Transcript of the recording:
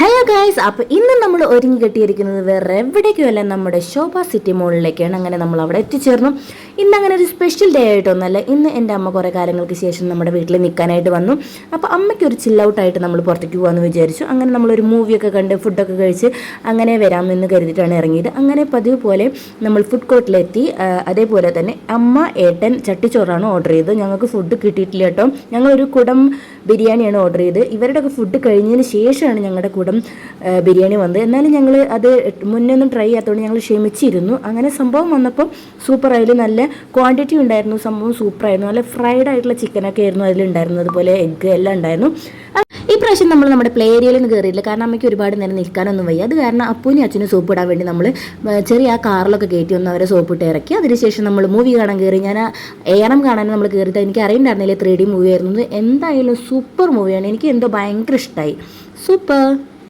嘿。ഹലോ guys അപ്പോൾ ഇന്ന് നമ്മൾ ഒരുങ്ങി കെട്ടിയിരിക്കുന്നത് വേറെ എവിടേക്കുമല്ല നമ്മുടെ ശോഭ സിറ്റി മോളിലേക്കാണ് അങ്ങനെ നമ്മൾ അവിടെ എത്തിച്ചേർന്നു. ഇന്ന് അങ്ങനെ ഒരു സ്പെഷ്യൽ ഡേ ആയിട്ടൊന്നുമല്ല. ഇന്ന് എന്റെ അമ്മ കുറേ കാലങ്ങൾക്ക് ശേഷം നമ്മുടെ വീട്ടിൽ നിൽക്കാനായിട്ട് വന്നു. അപ്പോൾ അമ്മയ്ക്ക് ഒരു ചില്ലൗട്ടായിട്ട് നമ്മൾ പുറത്തേക്ക് പോകാമെന്ന് വിചാരിച്ചു. അങ്ങനെ നമ്മളൊരു മൂവിയൊക്കെ കണ്ട് ഫുഡൊക്കെ കഴിച്ച് അങ്ങനെ വരാമെന്ന് കരുതിയിട്ടാണ് ഇറങ്ങിയത്. അങ്ങനെ പതിവ് പോലെ നമ്മൾ ഫുഡ് കോർട്ടിലെത്തി അതേപോലെ തന്നെ അമ്മ ഏട്ടൻ ചട്ടിച്ചോറാണ് ഓർഡർ ചെയ്തത്. ഞങ്ങൾക്ക് ഫുഡ് കിട്ടിയിട്ടില്ല കേട്ടോ. ഞങ്ങളൊരു കുടം ബിരിയാണിയാണ് ഓർഡർ ചെയ്ത് ഇവരുടെയൊക്കെ ഫുഡ് കഴിഞ്ഞതിന് ശേഷമാണ് ഞങ്ങളുടെ കൂടം ബിരിയാണി വന്നത്. എന്നാലും ഞങ്ങൾ അത് മുന്നേ ഒന്നും ട്രൈ ചെയ്യാത്തതുകൊണ്ട് ഞങ്ങൾ ക്ഷമിച്ചിരുന്നു. അങ്ങനെ സംഭവം വന്നപ്പോൾ സൂപ്പർ ആയാലും നല്ല ക്വാണ്ടിറ്റി ഉണ്ടായിരുന്നു. സംഭവം സൂപ്പറായിരുന്നു നല്ല ഫ്രൈഡ് ആയിട്ടുള്ള ചിക്കനൊക്കെ ആയിരുന്നു അതിലുണ്ടായിരുന്നത്. അതുപോലെ എഗ്ഗ് എല്ലാം ഉണ്ടായിരുന്നു. ഈ പ്രാവശ്യം നമ്മൾ നമ്മുടെ പ്ലേ ഏരിയയിൽ നിന്ന് കയറിയില്ല കാരണം അമ്മയ്ക്ക് ഒരുപാട് നേരം നിൽക്കാനൊന്നും വയ്യ. അത് കാരണം അപ്പൂനും അച്ഛനും സോപ്പ് ഇടാൻ വേണ്ടി നമ്മൾ ചെറിയ ആ കാറിലൊക്കെ കയറ്റി ഒന്ന് അവരെ സോപ്പ് ഇട്ട് ഇറക്കി. അതിനുശേഷം നമ്മൾ മൂവി കാണാൻ കയറി ഞാൻ ഏറം കാണാൻ നമ്മൾ കയറിയിട്ട് എനിക്ക് അറിയണ്ടായിരുന്നില്ല? ത്രീ ഡി മൂവി ആയിരുന്നു. എന്തായാലും സൂപ്പർ മൂവിയാണ് എനിക്ക് എന്തോ ഭയങ്കര ഇഷ്ടമായി സൂപ്പർ